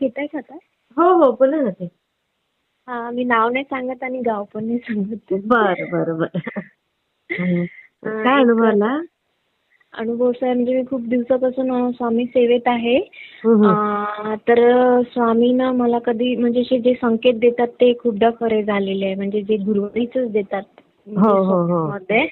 घेताय का आता? हो हो बोला ना ते. हा मी नाव नाही सांगत आणि गाव पण नाही सांगत. बर बर बर. काय अनुभव आला अनुभव आहे म्हणजे मी खूप दिवसापासून स्वामी सेवेत आहे. तर स्वामी ना मला कधी म्हणजे असे जे संकेत देतात ते खूपदा खरे झालेले आहे. म्हणजे जे गुरुवारीच देतात म्हणजे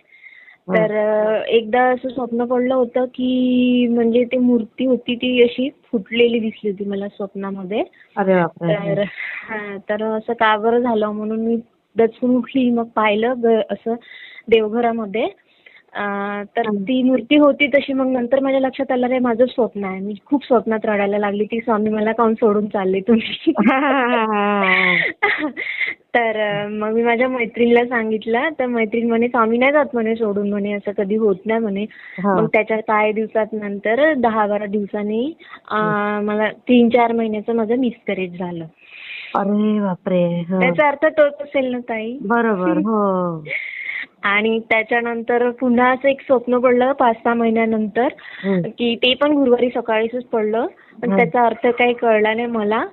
तर एकदा असं स्वप्न पडलं होतं की म्हणजे ती मूर्ती होती ती अशी फुटलेली दिसली होती मला स्वप्नामध्ये. अरे बापरे. तर हा, तर असं का बरं झालं म्हणून मी दचकून उठली मग पाहिलं ग- असं देवघरामध्ये. अं, तर. ती मूर्ती होती तशी मग नंतर माझ्या लक्षात आलं रे माझं स्वप्न आहे. मी खूप स्वप्नात रडायला लागली की स्वामी मला काऊन सोडून चालले तुम्ही? तर मग मी माझ्या मैत्रिणीला सांगितलं तर मैत्रीण म्हणे स्वामी नाही जात म्हणे सोडून म्हणे असं कधी होत नाही म्हणे. मग त्याच्या काही दिवसात नंतर दहा बारा दिवसांनी अं, मला तीन चार महिन्याचं माझं मिसकॅरेज झालं अरे बापरे हा. त्याचा अर्थ तोच असेल ना ताई बरोबर हो आणि त्याच्यानंतर पुन्हा असं एक स्वप्न पडलं पाच सहा महिन्यानंतर. की ते पण गुरुवारी सकाळीच पडलं पण. त्याचा अर्थ काही कळला नाही मला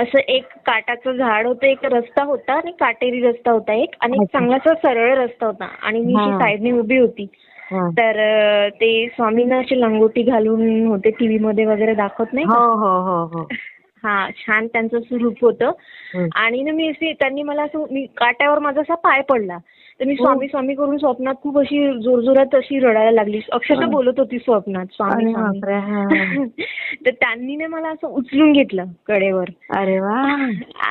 असं एक काटाचं झाड होतं एक रस्ता होता आणि काटेरी रस्ता होता एक आणि. चांगलासा सरळ रस्ता होता आणि मी अशी हा. साईडने उभी होती हा. तर ते स्वामींना अशी लंगोटी घालून होते टीव्ही मध्ये वगैरे दाखवत नाही हो का? हो छान त्यांचं स्वरूप होतं. आणि ना मी अशी त्यांनी मला असं मी काट्यावर माझा असा पाय पडला तर मी हो. स्वामी स्वामी करून स्वप्नात खूप अशी जोरजोरात अशी रडायला लागली अक्षरशः. बोलत होती स्वप्नात स्वामी स्वामी. तर त्यांनी ना मला असं उचलून घेतलं कडेवर अरे वा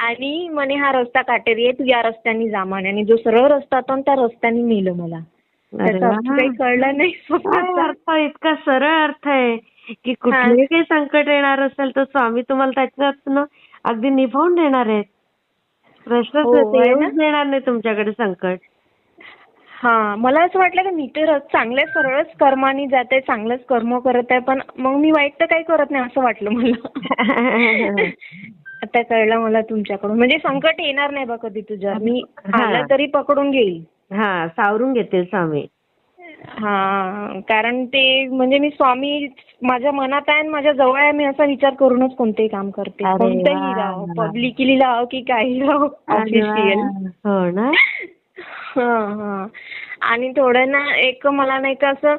आणि म्हणे हा रस्ता काटेरी आहे तू या रस्त्याने जा म्हणे आणि जो सरळ रस्ता होता त्या रस्त्याने नेलं मला त्याचा. काही कळलं नाही इतका सरळ अर्थ आहे की कुठलंही काही संकट येणार असेल तर स्वामी तुम्हाला त्याच्यातनं अगदी निभावून देणार आहेत. प्रश्नच हो, येऊच? देणार नाही तुमच्याकडे संकट. हा मला असं वाटलं की मी तर चांगल्या सरळच कर्माने जाते चांगलंच कर्म करत आहे पण मग मी वाईट तर काही करत नाही असं वाटलं मला. आता कळलं मला तुमच्याकडून. म्हणजे संकट येणार नाही बा कधी तुझ्यावर मी. आलं तरी पकडून घेईल. हा सावरून घेतील स्वामी. हा कारण ते म्हणजे मी स्वामी माझ्या मनात आहे आणि माझ्या जवळ आहे मी असा विचार करूनच कोणतेही काम करते. कोणतंही. राहो पब्लिकली राहो की काही राहो. ऑफिशियल हो ना? आणि थोडं ना एक मला नाही का असं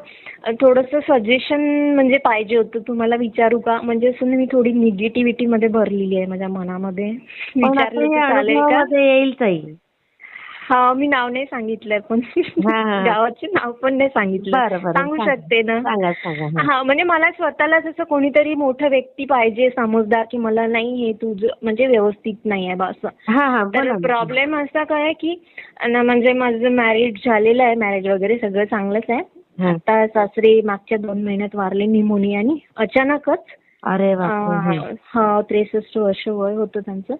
थोडंसं सजेशन म्हणजे पाहिजे होतं. तुम्हाला विचारू का? म्हणजे असं मी थोडी निगेटिव्हिटी मध्ये भरलेली आहे माझ्या मनामध्ये. विचारलं तर चालेल का? येईल ताई. हा मी नाव नाही सांगितलंय पण. गावाचे नाव पण नाही सांगितलं सांगू. शकते ना हा. म्हणजे मला स्वतःलाच असं कोणीतरी मोठं व्यक्ती पाहिजे समजदार की मला नाही हे तुझं म्हणजे व्यवस्थित नाही आहे बा असं हा हा तर. प्रॉब्लेम असा काय की न म्हणजे माझं मॅरिड झालेलं आहे मॅरेज वगैरे सगळं चांगलंच आहे. आता सासरे मागच्या दोन महिन्यात वारले निमोनियानी अचानकच अरे हा त्रेसष्ट वर्ष वय होतं त्यांचं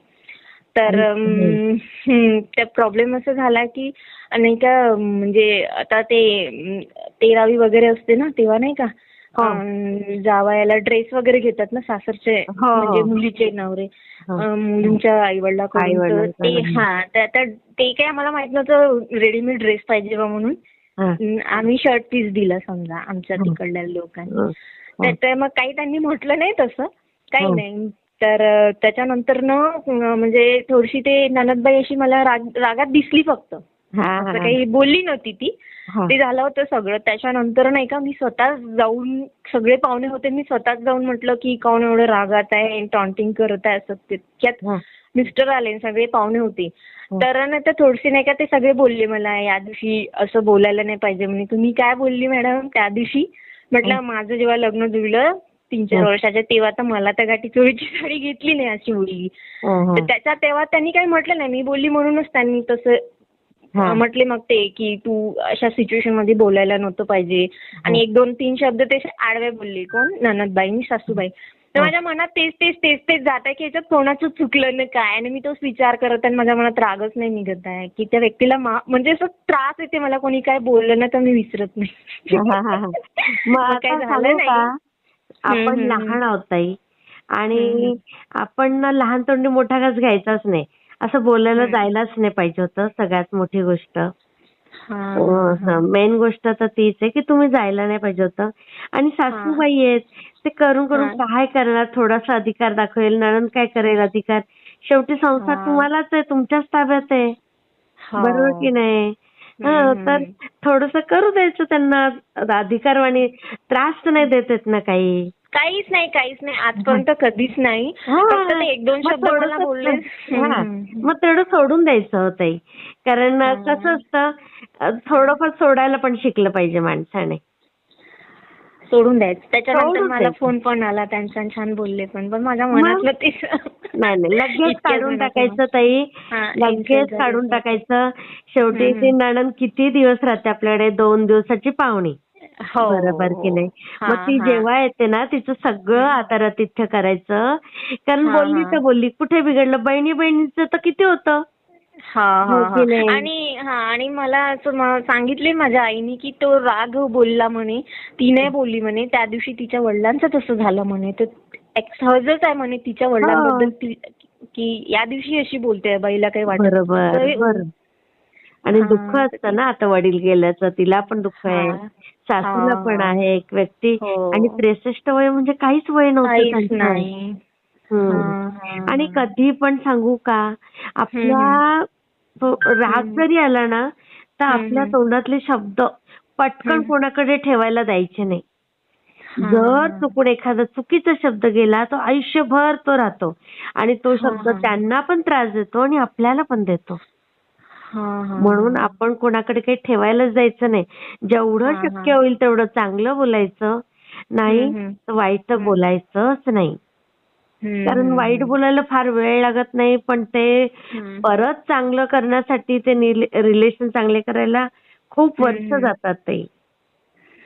तर त्या प्रॉब्लेम असं झाला की नाही का म्हणजे आता ते तेरावी वगैरे असते ना तेव्हा नाही का जावयाला ड्रेस वगैरे घेतात ना सासरचे हो, हो. म्हणजे मुलीचे नवरे मुलींच्या आईवडिलांकडून. ते हा ते काय आम्हाला माहीत नव्हतं रेडीमेड ड्रेस पाहिजे बा म्हणून आम्ही शर्ट पीस दिला समजा आमच्या. तिकडल्या लोकांनी. तर तर मग काही त्यांनी म्हटलं नाही तसं काही हं. नाही तर अं, त्याच्यानंतर न अं, म्हणजे थोडीशी ते ननदबाई अशी मला राग रागात दिसली फक्त हा, असं. काही बोलली नव्हती ती. ते झालं होतं सगळं त्याच्यानंतर नाही का मी स्वतः जाऊन सगळे पाहुणे होते मी स्वतःच जाऊन म्हटलं की कोण एवढं रागात आहे टॉन्टिंग करत आहे असं तितक्यात. मिस्टर आले सगळे पाहुणे होते. तर ना ते थोडीशी नाही का ते सगळे बोलले मला या दिवशी असं बोलायला नाही पाहिजे म्हणे तुम्ही काय बोलली मॅडम त्या दिवशी म्हटलं माझं जेव्हा लग्न जुळलं तीन चार. वर्षाच्या तेव्हा तर मला त्या गाठी चोळीची साडी घेतली नाही अशी हं, तर. त्याच्या तेव्हा त्यांनी काही म्हटलं नाही. मी बोलली म्हणूनच त्यांनी तसं. म्हटले मग ते की तू अशा सिच्युएशनमध्ये बोलायला नव्हतं पाहिजे. आणि एक दोन तीन शब्द ते आडवे बोलले. कोण? ननदबाई आणि सासूबाई. तर. माझ्या मनात तेच तेच तेच तेच जात आहे की याच्यात कोणाचं चुकलं ना काय? आणि मी तोच विचार करत आहे आणि माझ्या मनात रागच नाही निघत आहे की त्या व्यक्तीला म्हणजे असं त्रास येते मला कोणी काय बोललं ना तर मी विसरत नाही. काय झालं नाही. आपण लहान आहोत ताई. आणि. आपण ना लहान तोंडी मोठा घास घ्यायचाच नाही. असं बोलायला. जायलाच नाही पाहिजे होतं सगळ्यात मोठी गोष्ट. हा, मेन गोष्ट तर तीच आहे की तुम्ही जायला नाही पाहिजे होतं. आणि सासूबाई आहेत ते करून करून. काय करणार? थोडासा अधिकार दाखवेल नणंद काय करेल अधिकार? शेवटी संसार. तुम्हालाच आहे तुमच्याच ताब्यात आहे. हा. बरोबर की नाही? तर. थोडस करू द्यायचं त्यांना. अधिकारवाणी त्रास तर नाही देत आहेत ना काही. काहीच नाही काहीच नाही. आजपर्यंत कधीच नाही. हा. फक्त ते एक दोन मग शब्द मला बोलले. हा. मग तेवढं सोडून द्यायचं होतं कारण हा. कसं असतं थोडंफार सोडायला पण शिकलं पाहिजे माणसाने. सोडून द्यायचं. त्याच्यानंतर मला. फोन पण आला. त्यांचा छान बोलले पण. पण माझ्या मनातलं ते नाही नाही. लगेच काढून टाकायचं ताई. लगेच काढून. टाकायचं. शेवटी. ती नणंद किती दिवस राहते आपल्याकडे? दोन दिवसाची पाहुणी. हो बरोबर की नाही? मग ती. जेव्हा येते ना तिचं सगळं आदरातिथ्य करायचं. कारण बोलली. तर बोलली. कुठे बिघडलं? बहिणी बहिणीचं तर किती होतं? हा? आणि हा आणि मला असं सांगितले माझ्या आईने की तो राग बोलला म्हणे. ती नाही बोलली म्हणे त्या दिवशी तिच्या वडिलांचं तसं झालं म्हणे. सहजच आहे म्हणे तिच्या वडिलांबद्दल की या दिवशी अशी बोलते बाईला काही वाटत बरोबर आणि दुःख असतं ना आता वडील गेल्याचं तिला पण दुःख आहे. सासूला पण. आहे एक व्यक्ती हो. आणि त्रेसष्ट वय म्हणजे काहीच वय नव्हतं आणि. कधी पण सांगू का आपला राग. जरी आला ना तर आपल्या. तोंडातले शब्द पटकन. कोणाकडे ठेवायला द्यायचे नाही जर. चुकून एखादा चुकीचा शब्द गेला तो आयुष्यभर तो राहतो आणि तो शब्द. त्यांना पण त्रास देतो आणि आपल्याला पण देतो म्हणून. आपण कोणाकडे काही ठेवायलाच जायचं नाही जेवढं. शक्य होईल तेवढं चांगलं बोलायचं नाही. तर वाईट. बोलायचंच नाही कारण वाईट. बोलायला फार वेळ लागत नाही पण ते. परत चांगलं करण्यासाठी ते रिलेशन चांगले करायला खूप वर्ष. जातात ते.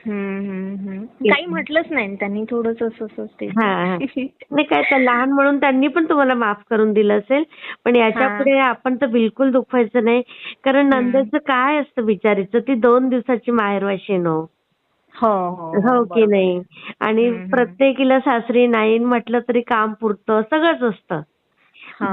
काही म्हटलंच नाही त्यांनी थोडस असं ते हा, हा. नाही काय तर लहान म्हणून त्यांनी पण तुम्हाला माफ करून दिलं असेल पण याच्या हा. पुढे आपण तर बिलकुल दुखवायचं नाही कारण. नंदेचं काय असतं बिचारीचं ती दोन दिवसाची माहेरवाशी नो हो हो हो की बरोबर. नाही आणि. प्रत्येकीला सासरी नाही म्हटलं तरी काम पुरतं सगळंच असतं हा,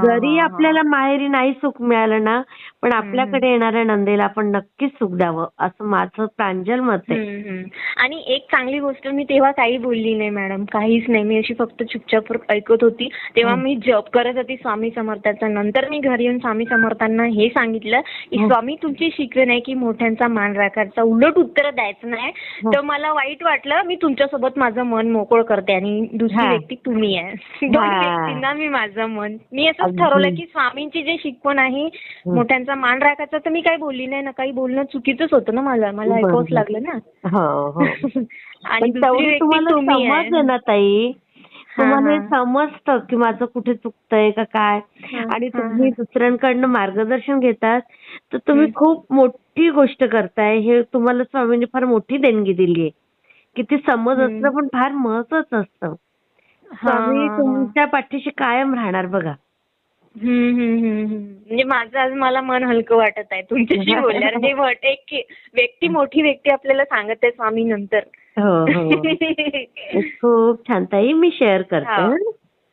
जरी हा, आपल्याला माहेरी नाही सुख मिळालं ना पण आपल्याकडे येणाऱ्या नंदेला आपण नक्कीच सुख द्यावं असं माझं प्रांजल मत आहे. आणि एक चांगली गोष्ट मी तेव्हा काही बोलली नाही मॅडम काहीच नाही मी अशी फक्त चुपचाप ऐकत होती तेव्हा. मी जॉब करत होती स्वामी समर्थाचा नंतर मी घरी येऊन स्वामी समर्थांना हे सांगितलं की हम्म. स्वामी तुमची शिकवण आहे की मोठ्यांचा मान राखायचा उलट उत्तर द्यायचं नाही हम्म. तर मला वाईट वाटलं मी तुमच्यासोबत माझं मन मोकळ करते आणि दुसरी हा. व्यक्ती तुम्ही आहे दोन हा. व्यक्तींना मी माझं मन मी असंच. ठरवलं की स्वामींची जे शिकवण आहे मोठ्यांचा मान राखायचा तर मी काही बोलली नाही ना काही बोलणं चुकीचंच होतं ना मला मला ऐकावंच. लागलं ना हो हो आणि तुम्हाला ना ताई तुम्हाला. समजतं की माझं कुठे चुकतंय का काय आणि तुम्ही. दुसऱ्यांकडनं मार्गदर्शन घेतात तर तुम्ही. खूप मोठी गोष्ट करताय हे तुम्हाला स्वामींनी फार मोठी देणगी दिली आहे किती समज. असणं पण फार महत्वाचं असतं स्वामी. तुमच्या पाठीशी कायम राहणार बघा म्हणजे माझं आज मला मन हलकं वाटत आहे तुमच्याशी बोलल्यावर. म्हणजे वट- एक व्यक्ती मोठी व्यक्ती आपल्याला सांगत आहे स्वामी नंतर हो हो. खूप छान. ताई मी शेअर करते हा. हं.